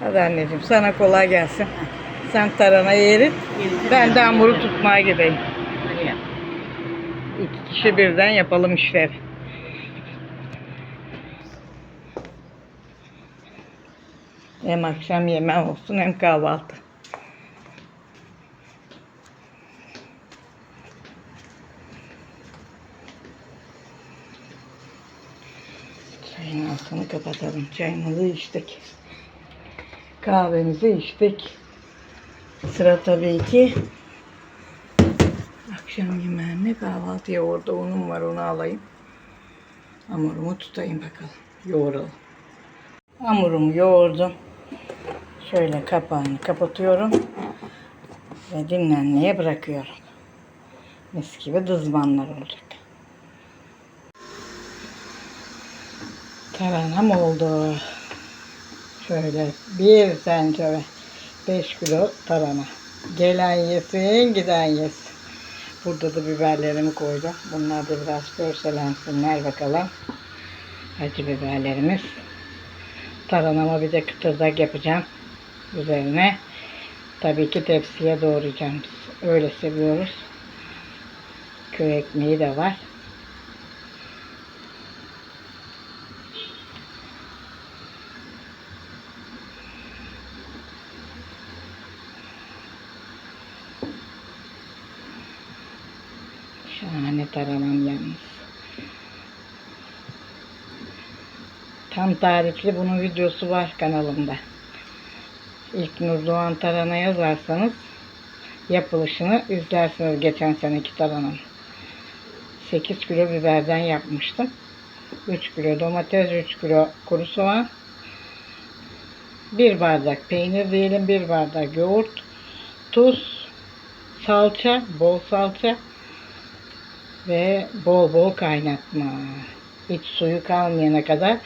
Hadi anneciğim sana kolay gelsin. Sen taranayı erit. Ben de hamuru tutmaya gideyim. İki kişi birden yapalım işleri. Hem akşam yemeği olsun hem kahvaltı. Çayın altını kapatalım. Çayımızı içtik. Kahvemizi içtik. Sıra tabii ki akşam yemeğine kahvaltıya orada unum var onu alayım. Hamurumu tutayım bakalım. Yoğuralım. Hamurumu yoğurdum. Şöyle kapağını kapatıyorum. Ve dinlenmeye bırakıyorum. Mis gibi dızmanlar olacak. Taranam oldu. Şöyle bir tencere 5 kilo tarhana. Gelen yesin, giden yesin. Burada da biberlerimi koydum. Bunlar da biraz körselensinler bakalım. Acı biberlerimiz. Taranama bir de kıtırdak yapacağım. Üzerine tabii ki tepsiye doğrayacağım. Öyle seviyoruz. Köy ekmeği de var. Taramam yalnız. Tam tarifli bunun videosu var kanalımda. İlk Nurdoğan Tarana yazarsanız yapılışını izlersiniz geçen seneki taranam. 8 kilo biberden yapmıştım. 3 kilo domates, 3 kilo kuru soğan. 1 bardak peynir diyelim, 1 bardak yoğurt, tuz, salça, bol salça, ve bol bol kaynatma. Hiç suyu kalmayana kadar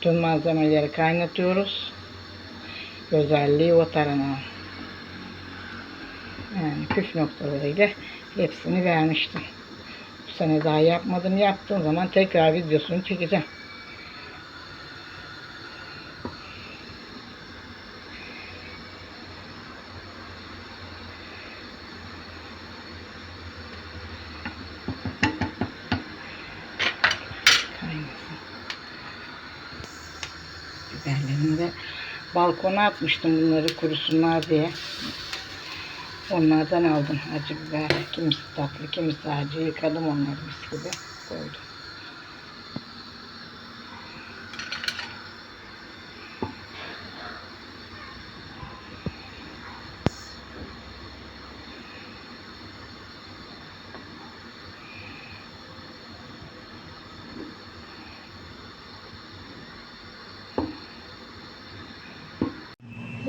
tüm malzemeleri kaynatıyoruz. Özelliği o tarana. Yani püf noktalarıyla hepsini vermiştim. Bu sene daha yapmadım. Yaptığım zaman tekrar videosunu çekeceğim. Kaynasın. Biberlerimi de balkona atmıştım bunları kurusunlar diye. Onlardan aldım acı biber. Kimisi tatlı, kimisi acı. Yıkadım onları mis gibi koydum.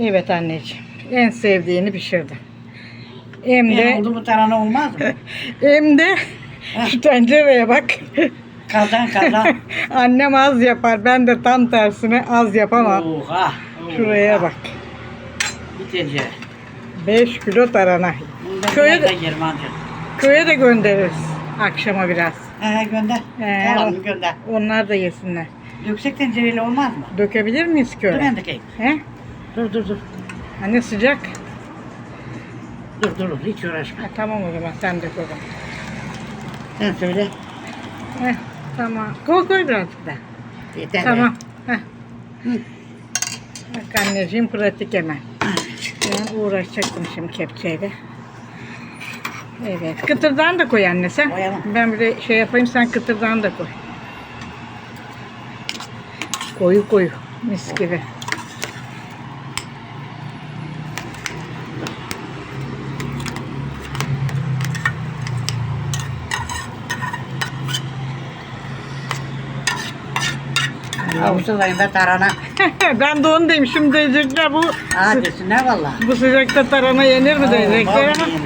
Evet anneciğim. En sevdiğini pişirdim. Hem de, oldu bu tarhana olmaz mı? hem de şu tencereye bak. Kazan kazan. Annem az yapar. Ben de tam tersine az yapamam. Oha. Şuraya bak. Bir tencere. 5 kilo tarhana. Bundan Köye de, köye de göndeririz. Akşama biraz. He gönder. He, Kalan o- mı gönder. Onlar da yesinler. Yüksek tencereyle olmaz mı? Dökebilir miyiz Dur köye? ben dökeyim. He? Dur dur dur. Anne sıcak. Dur dur dur. Hiç uğraşma. Ha, tamam o zaman sen dök o zaman. Sen söyle. Heh, tamam. Koy koy birazcık da. Yeter. Tamam. Heh. Hı. Bak anneciğim pratik hemen. Ben uğraşacaktım şimdi kepçeyle. Evet. Kıtırdan da koy anne sen. Koyalım. Ben bir de şey yapayım sen kıtırdan da koy. Koyu koyu. Mis gibi. Ağustos ayında tarhana. ben de onu diyeyim. Şimdi diyecekler bu Aa desinler valla. bu sıcakta tarhana yenir mi diyecekler ama. yenir.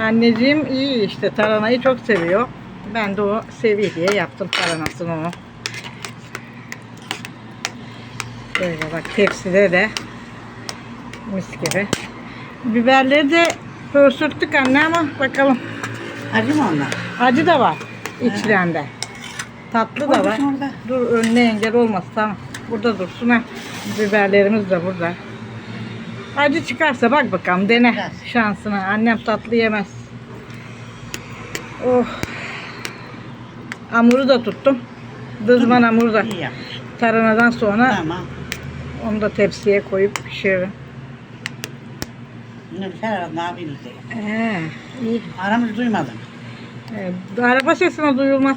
Anneciğim iyi işte taranayı çok seviyor. Ben de o seviye diye yaptım taranasını onu. Böyle bak tepside de mis gibi. Biberleri de pörsürttük anne ama bakalım. Acı mı onlar? Acı da var içlerinde. Tatlı da var. Orada. Dur önüne engel olmasın tamam. Burada dursun ha. Biberlerimiz de burada. Acı çıkarsa bak bakalım dene Biraz. şansına. Annem tatlı yemez. Oh. Hamuru da tuttum. Dızman hamuru da. İyi. Tarhanadan sonra Tamam. onu da tepsiye koyup pişiririm. Nilüfer ne yapayım diye. Ee, iyi. Aramız duymadım. Evet, araba sesine duyulmaz.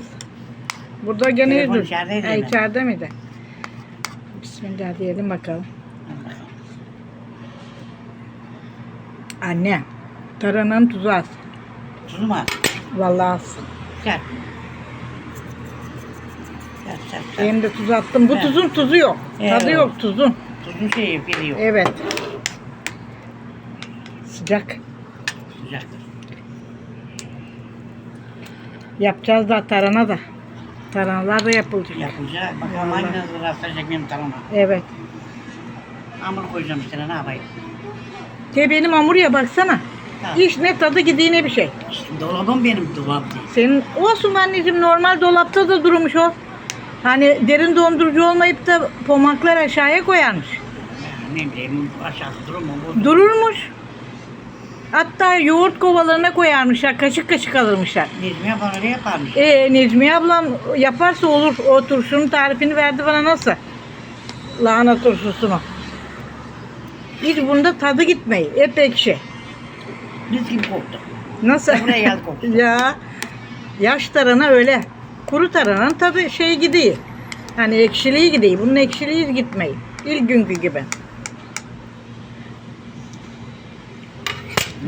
Burada gene Telefon dur. içerideydi Ha, mi? içeride miydi? Bismillah diyelim bakalım. Anne, tarananın tuzu az. Tuzu mu az? Vallahi az. Güzel, güzel, güzel. Benim de tuz attım. Bu Evet. tuzun tuzu yok. Evet. Tadı yok tuzun. Tuzun şeyi biri yok. Evet. Sıcak. Sıcaktır. Yapacağız da tarhana da. Tarhanalar da yapılacak. Yapılacak. Bakalım Vallahi. hangi hazır rastlayacak benim tarhana. Evet. Hamur koyacağım üstüne ne yapayım? Ki benim hamurya baksana. Ha. Hiç ne tadı gidiğine bir şey. İşte dolabım benim dolap değil. Senin olsun anneciğim normal dolapta da durmuş o. Hani derin dondurucu olmayıp da pomaklar aşağıya koyarmış. Ya Ne bileyim aşağısı durur mu? Dururmuş. Hatta yoğurt kovalarına koyarmışlar. Kaşık kaşık alırmışlar. Necmi yapar öyle yaparmış. E Necmiye ablam yaparsa olur. O turşunun tarifini verdi bana nasıl? Lahana turşusunu. Hiç bunda tadı gitmeyi. Hep ekşi. Biz gibi koktu. Nasıl? Buraya geldi kokusu. ya yaş tarhana öyle. Kuru tarhananın tadı şey gidiyor. Hani ekşiliği gidiyor. Bunun ekşiliği gitmeyi. İlk günkü gibi.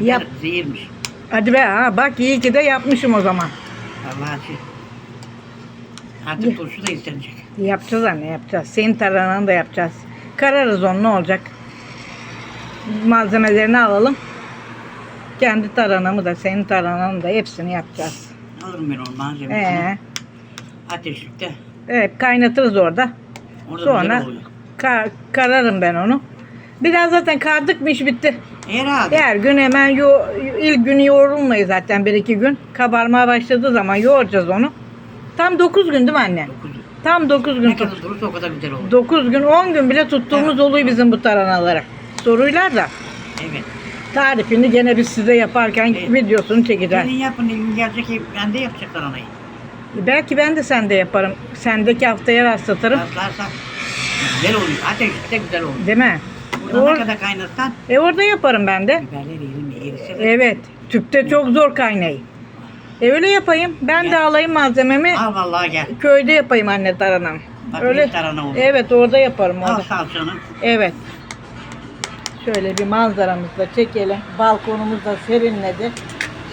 Yap. Zehirmiş. Hadi be ha bak iyi ki de yapmışım o zaman. Vallahi şey. Artık turşu da istenecek. Yapacağız anne yapacağız. Senin tarhananı da yapacağız. Kararız onu ne olacak. Malzemelerini alalım. Kendi tarhanamı da senin tarhananı da hepsini yapacağız. Alırım ben onu malzemesini. Ee, Ateşlikte. evet kaynatırız orada. Orada Sonra güzel oluyor. ka- kararım ben onu. Biraz zaten kardık mı iş bitti. Herhalde. Her gün hemen yo ilk gün yoğrulmayız zaten bir iki gün. Kabarmaya başladığı zaman yoğuracağız onu. Tam 9 gün değil mi anne? Dokuz. Tam 9 gün Ne kadar durursa o kadar güzel olur. 9 gün 10 gün bile tuttuğumuz Evet. oluyor bizim bu tarhanalara. Soruylar da Evet. tarifini gene biz size yaparken Evet. videosunu çekeceğiz. Senin yapın elin gelecek ben de yapacaklar anayı. Belki ben de sende yaparım. Sendeki haftaya rastlatırım. Rastlarsak güzel oluyor. Ateşlikte güzel oluyor. Değil mi? Burada Or- kadar kaynatsan e orada yaparım ben de. biberler eğilse de Evet. Tüpte çok zor kaynayı. E öyle yapayım. Ben de alayım malzememi. al vallahi gel. Köyde yapayım anne taranam. Bak Öyle. bir tarhana oldu. Evet orada yaparım Al orada. salçanı. Evet. Şöyle bir manzaramızı da çekelim. Balkonumuz da serinledi.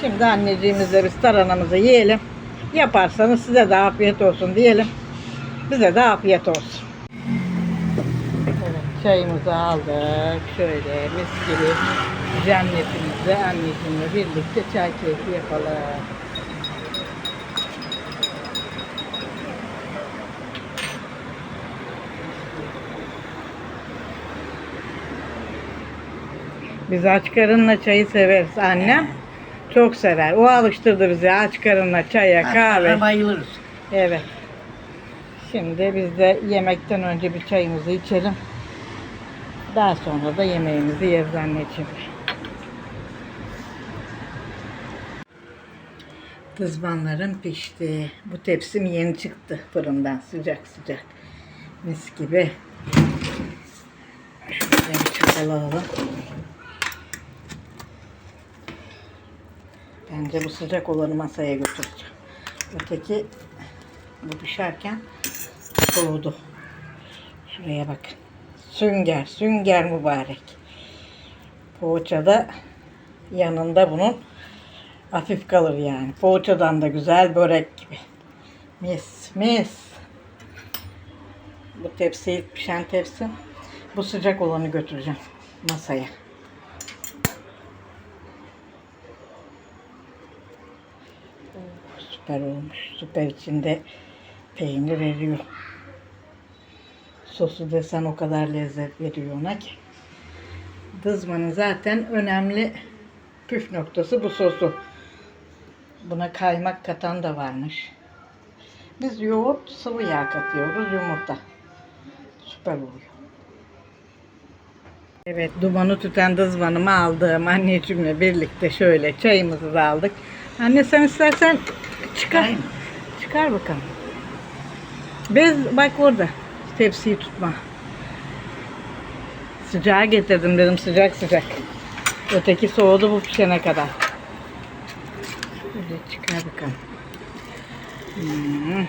Şimdi anneciğimizle biz taranamızı yiyelim. Yaparsanız size de afiyet olsun diyelim. Bize de afiyet olsun. Çayımızı aldık. Şöyle mis gibi cennetimizde anneciğimle birlikte çay keyfi yapalım. Biz aç karınla çayı severiz. Annem çok sever. O alıştırdı bizi aç karınla çaya. Kahve. bayılırız. Evet. Şimdi biz de yemekten önce bir çayımızı içelim. Daha sonra da yemeğimizi yeriz anneciğim. Kızmanlarım pişti. Bu tepsim yeni çıktı fırından sıcak sıcak. Mis gibi. Şöyle bir. Bence bu sıcak olanı masaya götüreceğim. Öteki bu pişerken soğudu. Şuraya bakın. Sünger, sünger mübarek. Poğaça da yanında bunun hafif kalır yani. Poğaçadan da güzel börek gibi. Mis, mis. Bu tepsi pişen tepsi. Bu sıcak olanı götüreceğim masaya. Süper olmuş. Süper içinde peynir eriyor. Sosu desen o kadar lezzet veriyor ona ki. Dızmanın zaten önemli püf noktası bu sosu. Buna kaymak katan da varmış. Biz yoğurt, sıvı yağ katıyoruz, yumurta. süper oluyor. Evet, dumanı tüten dızmanımı aldım. Anneciğimle birlikte şöyle çayımızı da aldık. Anne sen istersen çıkar. Çıkar bakalım. Bez bak orada. Tepsiyi tutma. Sıcağı getirdim dedim sıcak sıcak. Öteki soğudu bu pişene kadar. Şöyle çıkar bakalım. Hmm.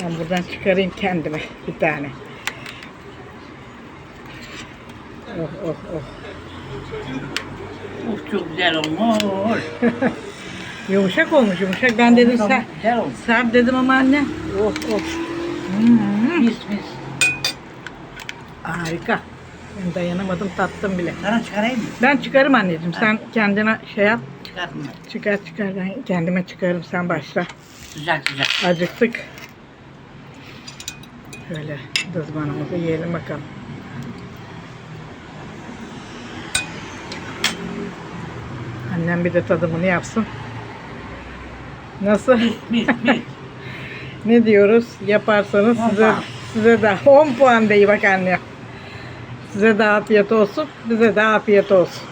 Ben buradan çıkarayım kendime bir tane. Oh oh oh. Of çok güzel olmuş. Yumuşak olmuş yumuşak. Ben dedim olmuş. Serp dedim ama anne. Oh oh. Hmm. Mis mis. Harika. Ben dayanamadım tattım bile. Sana çıkarayım mı? Ben çıkarım anneciğim. Sen kendine şey yap. Çıkartma. Çıkar çıkar. Ben kendime çıkarım. Sen başla. Sıcak sıcak. Acıktık. Şöyle dızmanımızı yiyelim bakalım. Annem bir de tadımını yapsın. Nasıl? Mis mis. Ne diyoruz? Yaparsanız size puan. size de 10 puan değil bak anne. Size de afiyet olsun. Bize de afiyet olsun.